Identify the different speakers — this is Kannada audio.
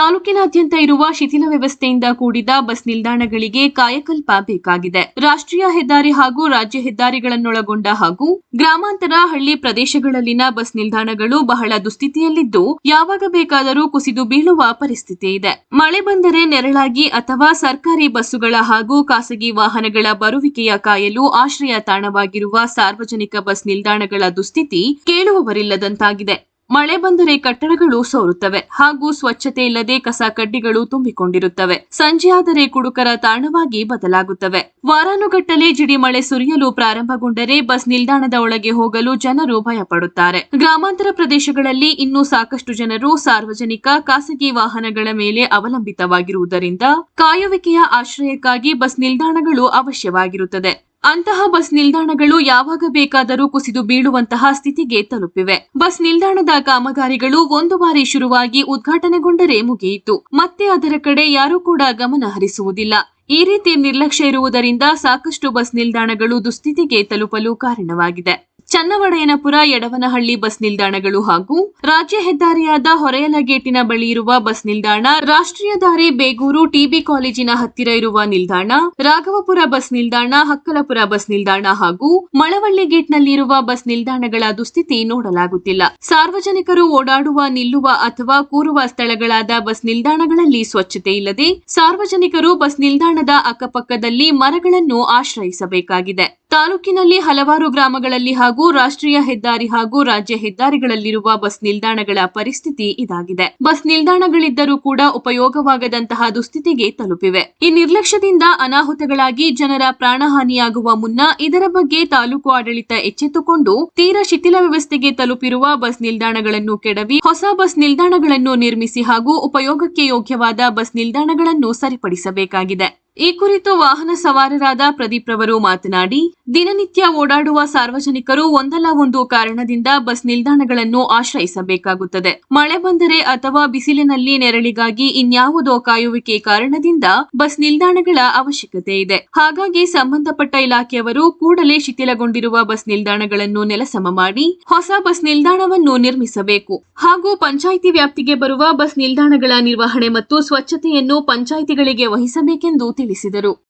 Speaker 1: ತಾಲೂಕಿನಾದ್ಯಂತ ಇರುವ ಶಿಥಿಲ ವ್ಯವಸ್ಥೆಯಿಂದ ಕೂಡಿದ ಬಸ್ ನಿಲ್ದಾಣಗಳಿಗೆ ಕಾಯಕಲ್ಪ ಬೇಕಾಗಿದೆ. ರಾಷ್ಟ್ರೀಯ ಹೆದ್ದಾರಿ ಹಾಗೂ ರಾಜ್ಯ ಹೆದ್ದಾರಿಗಳನ್ನೊಳಗೊಂಡ ಹಾಗೂ ಗ್ರಾಮಾಂತರ ಹಳ್ಳಿ ಪ್ರದೇಶಗಳಲ್ಲಿನ ಬಸ್ ನಿಲ್ದಾಣಗಳು ಬಹಳ ದುಸ್ಥಿತಿಯಲ್ಲಿದ್ದು, ಯಾವಾಗ ಬೇಕಾದರೂ ಕುಸಿದು ಬೀಳುವ ಪರಿಸ್ಥಿತಿ ಇದೆ. ಮಳೆ ಬಂದರೆ ನೆರಳಾಗಿ ಅಥವಾ ಸರ್ಕಾರಿ ಬಸ್ಸುಗಳ ಹಾಗೂ ಖಾಸಗಿ ವಾಹನಗಳ ಬರುವಿಕೆಯ ಕಾಯಲು ಆಶ್ರಯ ತಾಣವಾಗಿರುವ ಸಾರ್ವಜನಿಕ ಬಸ್ ನಿಲ್ದಾಣಗಳ ದುಸ್ಥಿತಿ ಕೇಳುವವರಿಲ್ಲದಂತಾಗಿದೆ. ಮಳೆ ಬಂದರೆ ಕಟ್ಟಡಗಳು ಸೋರುತ್ತವೆ ಹಾಗೂ ಸ್ವಚ್ಛತೆ ಇಲ್ಲದೆ ಕಸ ಕಡ್ಡಿಗಳು ತುಂಬಿಕೊಂಡಿರುತ್ತವೆ. ಸಂಜೆಯಾದರೆ ಕುಡುಕರ ತಾಣವಾಗಿ ಬದಲಾಗುತ್ತವೆ. ವಾರಾನುಗಟ್ಟಲೆ ಜಿಡಿ ಮಳೆ ಸುರಿಯಲು ಪ್ರಾರಂಭಗೊಂಡರೆ ಬಸ್ ನಿಲ್ದಾಣದ ಒಳಗೆ ಹೋಗಲು ಜನರು ಭಯಪಡುತ್ತಾರೆ. ಗ್ರಾಮಾಂತರ ಪ್ರದೇಶಗಳಲ್ಲಿ ಇನ್ನೂ ಸಾಕಷ್ಟು ಜನರು ಸಾರ್ವಜನಿಕ ಖಾಸಗಿ ವಾಹನಗಳ ಮೇಲೆ ಅವಲಂಬಿತವಾಗಿರುವುದರಿಂದ ಕಾಯುವಿಕೆಯ ಆಶ್ರಯಕ್ಕಾಗಿ ಬಸ್ ನಿಲ್ದಾಣಗಳು ಅವಶ್ಯವಾಗಿರುತ್ತದೆ. ಅಂತಹ ಬಸ್ ನಿಲ್ದಾಣಗಳು ಯಾವಾಗ ಬೇಕಾದರೂ ಕುಸಿದು ಬೀಳುವಂತಹ ಸ್ಥಿತಿಗೆ ತಲುಪಿವೆ. ಬಸ್ ನಿಲ್ದಾಣದ ಕಾಮಗಾರಿಗಳು ಒಂದು ಬಾರಿ ಶುರುವಾಗಿ ಉದ್ಘಾಟನೆಗೊಂಡರೆ ಮುಗಿಯಿತು. ಮತ್ತೆ ಅದರ ಕಡೆ ಯಾರೂ ಕೂಡ ಗಮನ ಹರಿಸುವುದಿಲ್ಲ. ಈ ರೀತಿ ನಿರ್ಲಕ್ಷ್ಯ ಇರುವುದರಿಂದ ಸಾಕಷ್ಟು ಬಸ್ ನಿಲ್ದಾಣಗಳು ದುಸ್ಥಿತಿಗೆ ತಲುಪಲು ಕಾರಣವಾಗಿದೆ. ಚನ್ನವಡಯನಪುರ ಯಡವನಹಳ್ಳಿ ಬಸ್ ನಿಲ್ದಾಣಗಳು ಹಾಗೂ ರಾಜ್ಯ ಹೆದ್ದಾರಿಯಾದ ಹೊರೆಯಲ ಗೇಟಿನ ಬಳಿ ಇರುವ ಬಸ್ ನಿಲ್ದಾಣ, ರಾಷ್ಟ್ರೀಯ ದಾರಿ ಬೇಗೂರು ಟಿಬಿ ಕಾಲೇಜಿನ ಹತ್ತಿರ ಇರುವ ನಿಲ್ದಾಣ, ರಾಘವಪುರ ಬಸ್ ನಿಲ್ದಾಣ, ಹಕ್ಕಲಪುರ ಬಸ್ ನಿಲ್ದಾಣ ಹಾಗೂ ಮಳವಳ್ಳಿ ಗೇಟ್ನಲ್ಲಿರುವ ಬಸ್ ನಿಲ್ದಾಣಗಳ ದುಸ್ಥಿತಿ ನೋಡಲಾಗುತ್ತಿಲ್ಲ. ಸಾರ್ವಜನಿಕರು ಓಡಾಡುವ, ನಿಲ್ಲುವ ಅಥವಾ ಕೂರುವ ಸ್ಥಳಗಳಾದ ಬಸ್ ನಿಲ್ದಾಣಗಳಲ್ಲಿ ಸ್ವಚ್ಛತೆ ಇಲ್ಲದೆ ಸಾರ್ವಜನಿಕರು ಬಸ್ ನಿಲ್ದಾಣದ ಅಕ್ಕಪಕ್ಕದಲ್ಲಿ ಮರಗಳನ್ನು ಆಶ್ರಯಿಸಬೇಕಾಗಿದೆ. ತಾಲೂಕಿನಲ್ಲಿ ಹಲವಾರು ಗ್ರಾಮಗಳಲ್ಲಿ ಹಾಗೂ ರಾಷ್ಟ್ರೀಯ ಹೆದ್ದಾರಿ ಹಾಗೂ ರಾಜ್ಯ ಹೆದ್ದಾರಿಗಳಲ್ಲಿರುವ ಬಸ್ ನಿಲ್ದಾಣಗಳ ಪರಿಸ್ಥಿತಿ ಇದಾಗಿದೆ. ಬಸ್ ನಿಲ್ದಾಣಗಳಿದ್ದರೂ ಕೂಡ ಉಪಯೋಗವಾಗದಂತಹ ದುಸ್ಥಿತಿಗೆ ತಲುಪಿವೆ. ಈ ನಿರ್ಲಕ್ಷ್ಯದಿಂದ ಅನಾಹುತಗಳಾಗಿ ಜನರ ಪ್ರಾಣಹಾನಿಯಾಗುವ ಮುನ್ನ ಇದರ ಬಗ್ಗೆ ತಾಲೂಕು ಆಡಳಿತ ಎಚ್ಚೆತ್ತುಕೊಂಡು ತೀರಾ ಶಿಥಿಲ ವ್ಯವಸ್ಥೆಗೆ ತಲುಪಿರುವ ಬಸ್ ನಿಲ್ದಾಣಗಳನ್ನು ಕೆಡವಿ, ಹೊಸ ಬಸ್ ನಿಲ್ದಾಣಗಳನ್ನು ನಿರ್ಮಿಸಿ ಹಾಗೂ ಉಪಯೋಗಕ್ಕೆ ಯೋಗ್ಯವಾದ ಬಸ್ ನಿಲ್ದಾಣಗಳನ್ನು ಸರಿಪಡಿಸಬೇಕಾಗಿದೆ. ಈ ಕುರಿತು ವಾಹನ ಸವಾರರಾದ ಪ್ರದೀಪ್ ರವರು ಮಾತನಾಡಿ, ದಿನನಿತ್ಯ ಓಡಾಡುವ ಸಾರ್ವಜನಿಕರು ಒಂದಲ್ಲ ಒಂದು ಕಾರಣದಿಂದ ಬಸ್ ನಿಲ್ದಾಣಗಳನ್ನು ಆಶ್ರಯಿಸಬೇಕಾಗುತ್ತದೆ. ಮಳೆ ಬಂದರೆ ಅಥವಾ ಬಿಸಿಲಿನಲ್ಲಿ ನೆರಳಿಗಾಗಿ ಇನ್ಯಾವುದೋ ಕಾಯುವಿಕೆ ಕಾರಣದಿಂದ ಬಸ್ ನಿಲ್ದಾಣಗಳ ಅವಶ್ಯಕತೆ ಇದೆ. ಹಾಗಾಗಿ ಸಂಬಂಧಪಟ್ಟ ಇಲಾಖೆಯವರು ಕೂಡಲೇ ಶಿಥಿಲಗೊಂಡಿರುವ ಬಸ್ ನಿಲ್ದಾಣಗಳನ್ನು ನೆಲಸಮ ಮಾಡಿ ಹೊಸ ಬಸ್ ನಿಲ್ದಾಣವನ್ನು ನಿರ್ಮಿಸಬೇಕು. ಹಾಗೂ ಪಂಚಾಯಿತಿ ವ್ಯಾಪ್ತಿಗೆ ಬರುವ ಬಸ್ ನಿಲ್ದಾಣಗಳ ನಿರ್ವಹಣೆ ಮತ್ತು ಸ್ವಚ್ಛತೆಯನ್ನು ಪಂಚಾಯಿತಿಗಳಿಗೆ ವಹಿಸಬೇಕೆಂದು ತಿಳಿಸಿದರು.